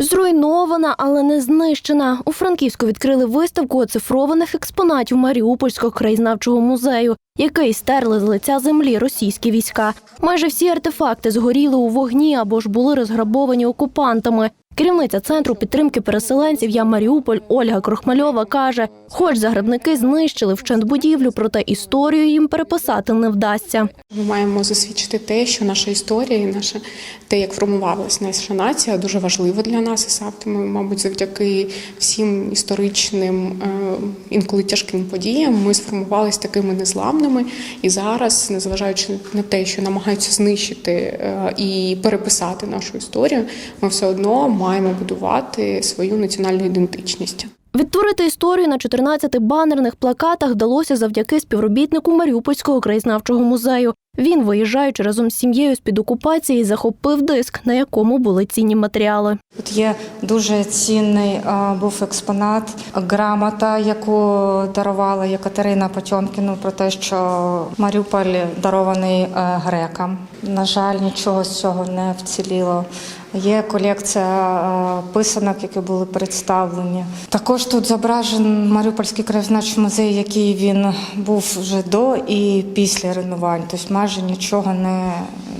Зруйнована, але не знищена. У Франківську відкрили виставку оцифрованих експонатів Маріупольського краєзнавчого музею, який стерли з лиця землі російські війська. Майже всі артефакти згоріли у вогні або ж були розграбовані окупантами. Керівниця центру підтримки переселенців Я Маріуполь Ольга Крохмальова каже: хоч загарбники знищили вщент будівлю, проте історію їм переписати не вдасться. Ми маємо засвідчити те, що наша історія і наше те, як формувалась наша нація, дуже важливо для нас. І саме тому, мабуть, завдяки всім історичним, е, інколи тяжким подіям, ми сформувалися такими незламними. І зараз, незважаючи на те, що намагаються знищити е, і переписати нашу історію, ми все одно маємо будувати свою національну ідентичність. Відтворити історію на 14 банерних плакатах вдалося завдяки співробітнику Маріупольського краєзнавчого музею. Він, виїжджаючи разом з сім'єю з під окупації, захопив диск, на якому були цінні матеріали. Тут є дуже цінний був експонат, грамота, яку дарувала Екатерина Потьомкіну про те, що Маріуполь дарований е, грекам. На жаль, нічого з цього не вціліло. Є колекція е, писанок, які були представлені. Також тут зображений Маріупольський краєзнавчий музей, який він був вже до і після руйнувань. Тобто майже нічого не,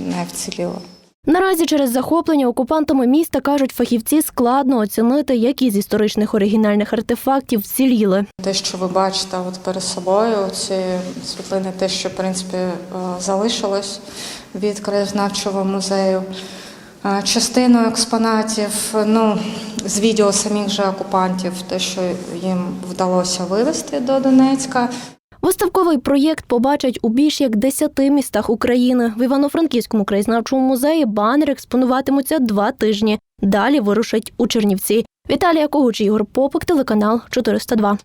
не вціліло. Наразі через захоплення окупантами міста кажуть фахівці складно оцінити, які з історичних оригінальних артефактів вціліли. Те, що ви бачите от перед собою, ці світлини, те, що в принципі е, залишилось від краєзнавчого музею. Частину експонатів, ну з відео самих же окупантів, те, що їм вдалося вивезти до Донецька. Виставковий проєкт побачать у більш як десяти містах України. В Івано-Франківському краєзнавчому музеї банери експонуватимуться два тижні. Далі вирушать у Чернівці. Віталія Когуч, Ігор Попик, телеканал 402.